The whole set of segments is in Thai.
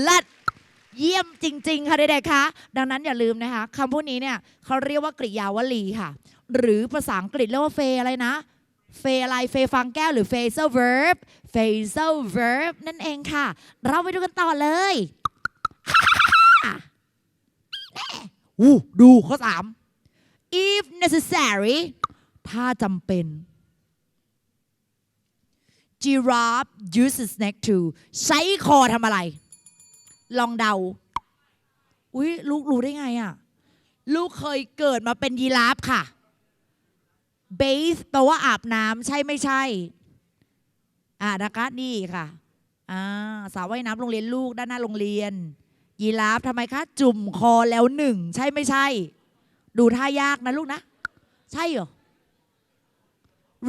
เลิศเยี่ยมจริง ๆ ค่ะเด็กๆคะดังนั้นอย่าลืมนะคะคำพวกนี้เนี่ยเขาเรียกว่ากริยาวลีค่ะ หรือภาษาอังกฤษเรียกว่าเฟอะไรนะ เฟอะไรเฟฟังแก้วหรือ phrasal verb phrasal verb นั่นเองค่ะ เราไปดูกันต่อเลยอู้ดูข้อสาม if necessary ถ้าจำเป็น giraffe uses neck to ใช้คอทำอะไร ลองเดา อุ้ยลูกรู้ได้ไงอะ่ะ ลูกเคยเกิดมาเป็นยีราฟค่ะ bathe แปลว่าอาบน้ำใช่ไม่ใช่ อ่านะคะนี่ค่ะ อ่าสาวว่ายน้ำโรงเรียนลูกด้านหน้าโรงเรียน ยีราฟทำไมคะ จุ่มคอแล้วหนึ่ง ใช่ไม่ใช่ ดูท่ายากนะลูกนะ ใช่เหรอ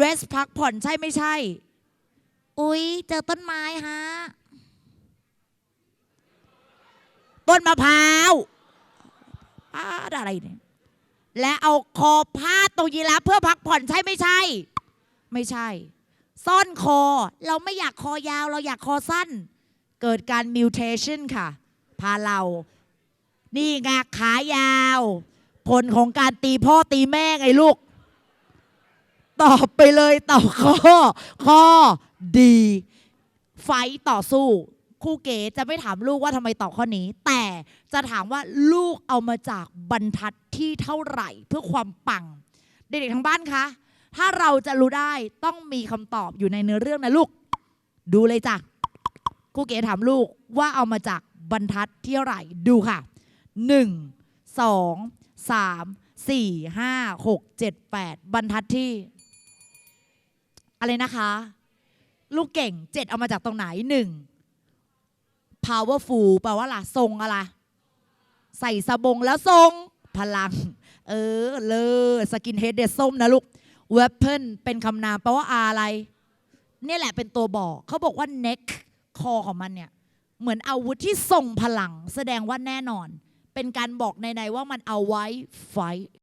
rest พักผ่อนใช่ไม่ใช่ อุ๊ย เจอต้นไม้ฮะ ต้นมะพร้าวอะไรเนี่ยและเอาคอพาดตรงยีราฟเพื่อพักผ่อนใช่ไม่ใช่ ไม่ใช่ ซ่อนคอ เราไม่อยากคอยาว เราอยากคอสั้น เกิดการ mutation ค่ะ พาเรา นี่ไงขายาว ผลของการตีพ่อตีแม่ไงลูก ตอบไปเลยตอบข้อ ข้อดี ไฟต่อสู้ ครูเก๋จะไม่ถามลูกว่าทำไมตอบข้อนี้ แต่จะถามว่าลูกเอามาจากบรรทัดที่เท่าไหร่เพื่อความปัง เด็กๆทางบ้านคะ ถ้าเราจะรู้ได้ต้องมีคำตอบอยู่ในเนื้อเรื่องนะลูก ดูเลยจ้ะครูเก๋ถามลูกว่าเอามาจากบรรทัดที่เท่าไหร่ดูค่ะหนึ่งสองสามสี่ห้าหกเจ็ดแปดบรรทัดที่ อะไรนะคะ ลูกเก่งเจ็ดเอามาจากตรงไหนหนึ่ง powerful แปลว่าอะทรงอะไร ใส่สบงแล้วทรงพลัง เออ เลอสกินเฮดเดส้มนะลูก weapon เป็นคำนามแปลว่าอะไรเนี่ยแหละเป็นตัวบอก เขาบอกว่า neck คอของมันเนี่ย เหมือนอาวุธที่ทรงพลัง แสดงว่าแน่นอน เป็นการบอกในๆว่ามันเอาไว้ fight